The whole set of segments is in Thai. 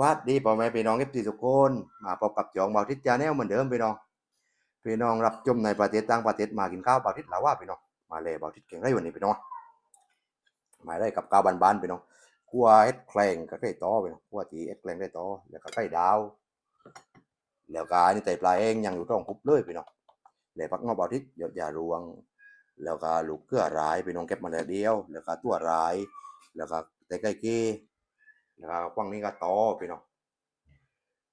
วัดดีพ่อแม่พี่น้องเอฟซีทุกคนมาพบกับจองเบาทิศจาแนลเหมือนเดิมพี่น้องพี่น้องรับชมในประเทศต่างประเทศมากินข้าวเบาทิศลาว่าพี่น้องมาเลยเบาทิศเก่งไรวันนี้พี่น้องมาได้กับข้าวบานๆพี่น้องกัวเอ็ดแคลงกับไก่ต้อพี่น้องกัวจีเอ็ดแคลงไก่ต้อแล้วก็ไก่ดาว แล้วก็อันนี้ไตปลาเองยังอยู่ต้องคุบเลยพี่น้องแล้วพักงอกเบาทิศหยดยารวง แล้วก็ลูกเกลือร้ายพี่น้องเก็บมาแล้วเดียว แล้วก็ตัวร้าย แล้วก็ไตไก่เก้ แล้วก็ฟังนี้ก็ต้อพี่น้อง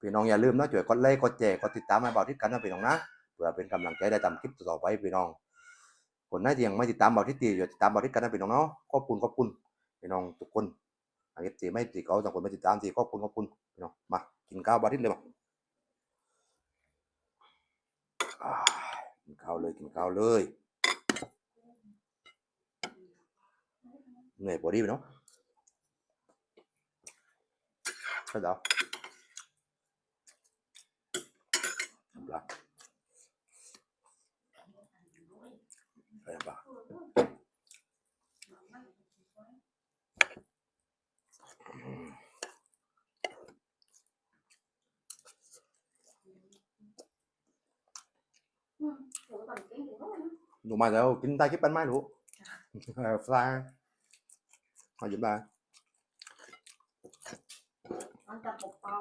พี่น้องอย่าลืมนะช่วยกดไลค์กดแชร์กดติดตามให้เบาทิศกันนะพี่น้องนะเพื่อเป็นกำลังใจได้ทำคลิปต่อไปพี่น้องคนไหนที่ยังไม่ติดตามเบาทิศตีอย่ติดตามเบาทิศกันนะพี่น้องเนาะขอบคุณขอบคุณพี่น้องทุกคนอันนี้ตีไม่ตีเขาสองคนไม่ติดตามตีขอบคุณขอบคุณพี่น้องมากินข้าวเบาทิศเลยมาอ่ากินข้าวเลยกินข้าวเลยเหนื่อยพอดีพี่น้อง ใช่แล้ว Bla. Kayak apa? หนูมาแล้วกินได้คลิปปันไหมหนูฟลาเอาหยิบได้ มัน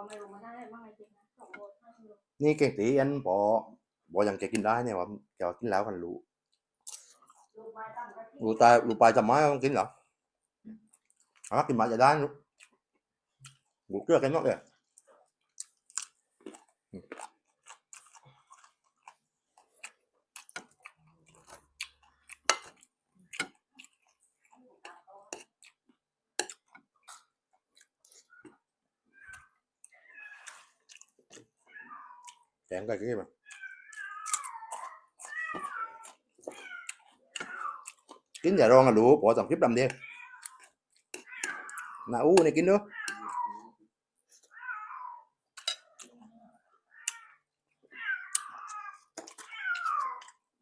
จะปกเปล่าไม่รู้มันได้บ้างไงจริงนะสองโลห้ากิโลนี่เก่งตีอันพอบอกยังจะกินได้เนี่ยว่าจะกินแล้วกันรู้ลูกไม้ตั้งก็ที่รู้ตายรู้ปลายจะไม้ต้องกินเหรอฮะกินมาจะได้รู้รู้เกลือกันนอกเลย แกงก็กินมากินอย่ารองกันรู้พอสองคลิปดำเดียวนาอู้นี่กินด้วย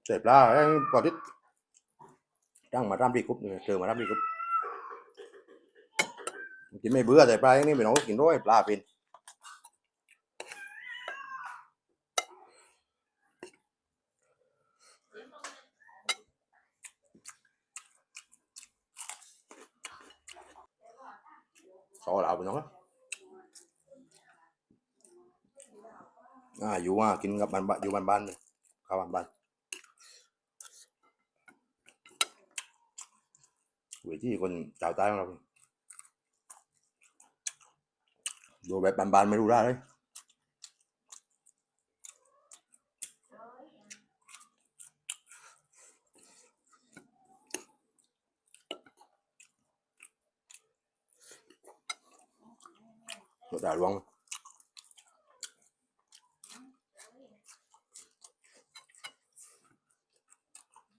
เสร็จแล้วไอ้พอทิตั้งมาทำดีกรุ๊ปนี่เจอมาทำดีกรุ๊ปกินไม่เบื่อแต่ปลาอย่างนี้ไม่น้องกินด้วยปลาเป็น เขาเราไปเนาะอ่าอยู่ว่ากินกับบ้านบ้านอยู่บ้านบ้านเลยข้าวบ้านบ้านวยที่คนชาวใต้ของเราดูแบบบ้านบ้านไม่รู้ได้เลย 打桩。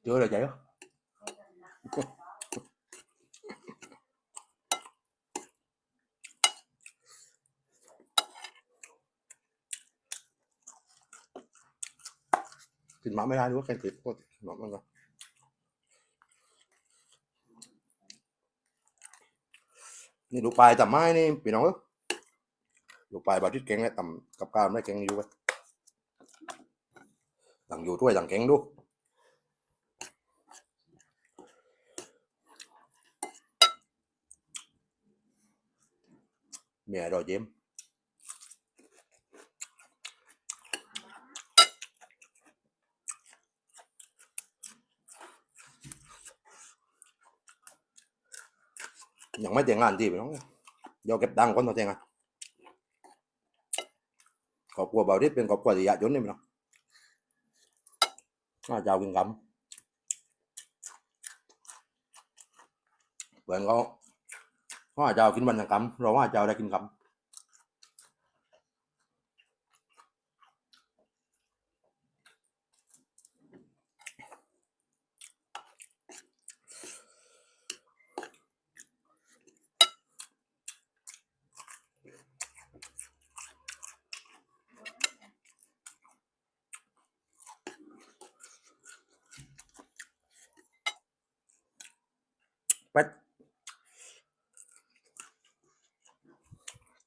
得了，加油！กินหมาไม่ได้หรือว่าใครติดโทษหมาบ้างก็นี่ดูปลายแต่ไม้นี่พี่น้องเอ้ อยดูปลายบาทิตแกงเนี่ยต่ำกับกาวไม่แกงอยู่ไปต่างอยู่ด้วยต่างแกงดูเมียรอยเจมยังไม่แต่งงานที่พี่น้องเดี๋ยวเก็บตังค์ก่อนมาแต่งงาน ครอบครัวเบาทิเป็นครอบครัวที่ยากจนนี่มันเองอาเจ้ากินกำเพื่อนเขาเขาอาเจ้ากินวันยังกำเราว่าเจ้าได้กินกำ เป็ดจุ่งเกลือมั้ย เป็ดนี่บอกว่าปลาตายรมเป็ดเดี๋ยวลองลองแกงเป็ดกันแต่ไม่เป็ดกินไม่ได้ ถ้าจะจืดๆไม่จะไม่กินลาบาริตเป็นเทปเหมื่อนนะพี่น้องบ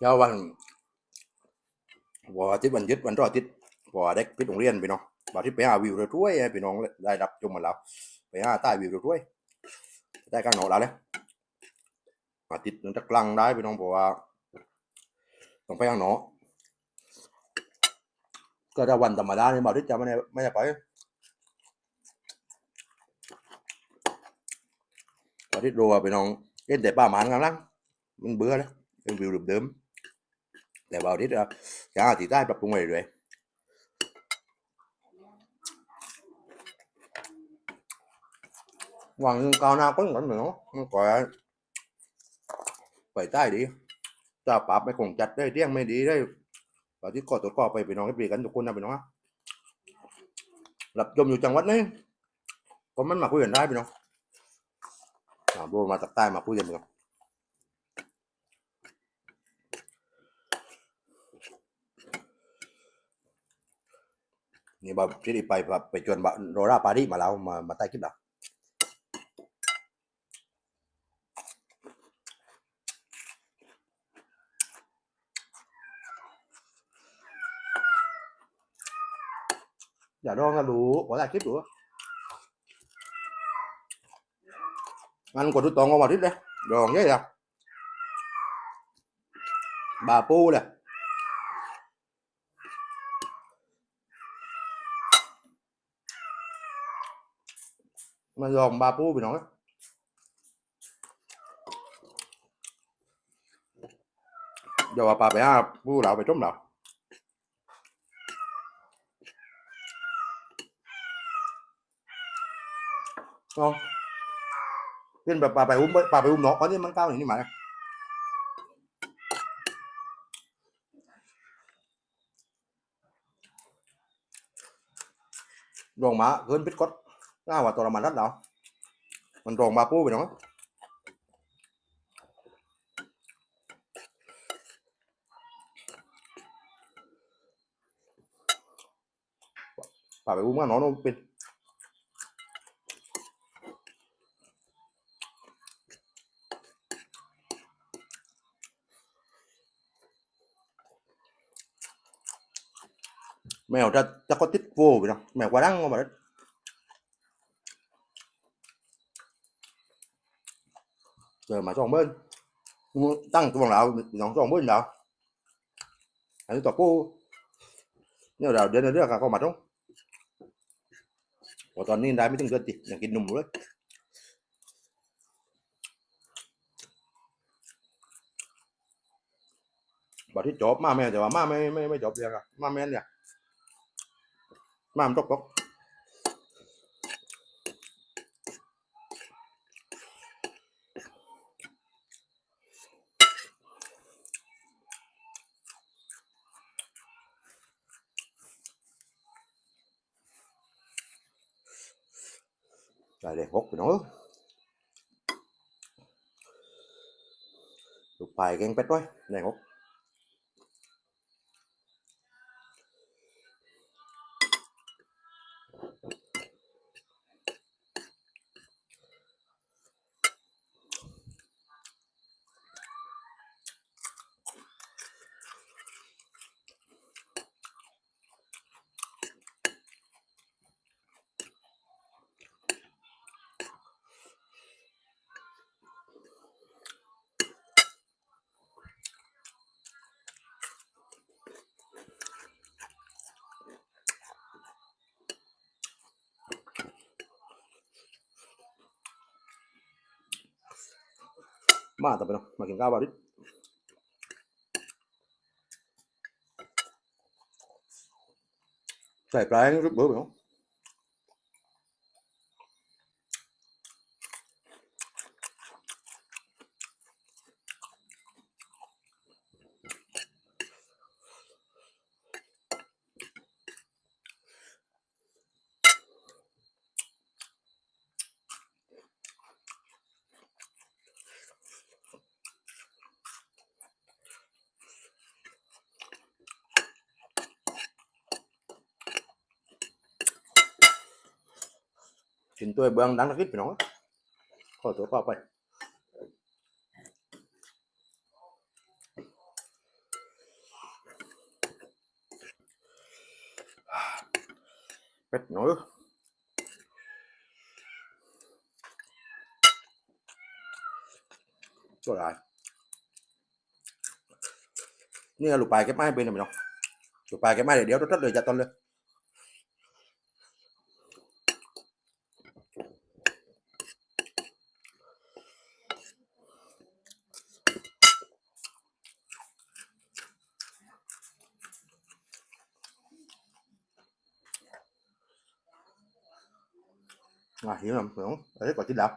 เช้าวันวันอาทิตย์วันยึดวันรออาทิตย์พอเด็กปิดโรงเรียนพี่น้องบาริตไปหาวิวเรือถ้วยให้พี่น้องได้รับชมมาแล้วไปหาใต้วิวเรือถ้วยได้ข้างนอแล้วเลยอาทิตย์นึงจะกลางได้พี่น้องบอกว่าต้องไปข้างนอกก็ถ้าวันธรรมดาเนี่ยบาริตจะไม่ได้ไม่ได้ไปบาริตรู้ว่าพี่น้องเล่นแต่ป่าหมันกันลังมันเบื่อแล้วเป็นวิวเดิมๆ แต่บาริตอะจะหาที่ใต้ปรับปรุงไปเรื่อยๆ hoàng cao nào có ngẩn nữa nó gọi phải tay đi ta bạp mấy cùng chặt đây riêng mấy đi đây và ที่กอตัวกอไปไปน้องให้เปลี่ยนกันทุกคนนะไปน้องนหลับจมอยู่จังหวัดนี้ก็มันมาคุยกันได้ไปน้องอ่าโบมาจากใต้มาคุยกันไปน้อง นี่บาที่ได้ไปไปจวนบาโรราปารีมาแล้วมามาใต้คลิปแล้ว dạ đoan là đủ bỏ lại kiếp đủ anh còn đút toàn ngon mà đít đây đòn vậy à bà pu nè mà giòn bà pu bị nói giờ bà bé pu đảo phải มาลองบาปูพี่น้องเดี๋ยวปลาไปห้าผู้เหลาไปต้มเหลาลองเล่นแบบปลาไปอุ้มปลาไปอุ้มเนาะเพราะนี่มันเก้าอย่างนี้หมายลองมาเพิ่นพิษกด cái hoa toro mình rất đâu? Mình rồn ba phút rồi nó. Và phải uống nó nó pin mèo ra chắc có tít vô vậy mèo quá đắng mà เจอมาสองเบิ้ลตั้งตัวเราสองสองเบิ้ลเราอันนี้ตัวกูเนี่ยเราเดินเรื่องเขามาตรงพอตอนนี้ได้ไม่ถึงเดือนติยังกินนมเลยบอกที่จบมาแม่แต่ว่ามาไม่ไม่ไม่จบเรื่องอะมาแม่เนี่ยมามันตกตก หกไปเนาะลูกไปแกงเป็ดไว้แดงหก มาต่อไปเนาะมากินข้าวบาริสใส่ปลาให้รึเบอร์ไปเนา กินตัวเบืองดังนักนิดไปเนาะขอตัวก็ไปเป็ดหน่อยก็ได้นี่ลูกปลายเก็บไม้เป็นไหมเนาะลูกปลายเก็บไม้เดี๋ยวเดี๋ยวรถเลยจัดตอนเลย à hiểu không hiểu đấy còn chín đập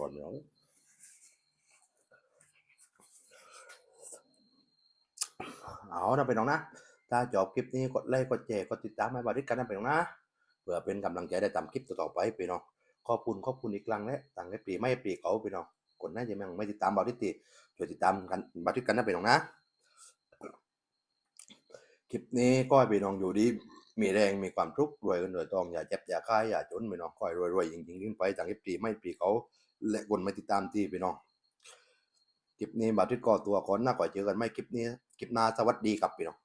rồi nữa เอานะเป็นน้องนะ ถ้าจบคลิปนี้กดไลค์กดแชร์กดติดตามให้บาริกันนะเป็นน้องนะ เพื่อเป็นกำลังใจได้ตามคลิปต่อๆไปพี่น้องขอบคุณขอบคุณอีกครั้งและต่างให้ปีไม่ปีเขาพี่น้องกดน่าจะยังไม่ติดตามบาริติช่วยติดตามกันบาริสกันนะพี่น้องนะคลิปนี้ก็ให้พี่น้องอยู่ดีมีแรงมีความทุกข์รวยกันรวยทองอย่าเจ็บอย่าคายอย่าจนพี่น้องค่อยรวยๆจริงๆขึ้นไปต่างให้ปีไม่ปีเขาและคนไม่ติดตามที่พี่น้องคลิปนี้บาริสก็ตัวก่อนหน้าก่อนเจอกันไม่คลิปนี้คลิปหน้าสวัสดีครับพี่น้อง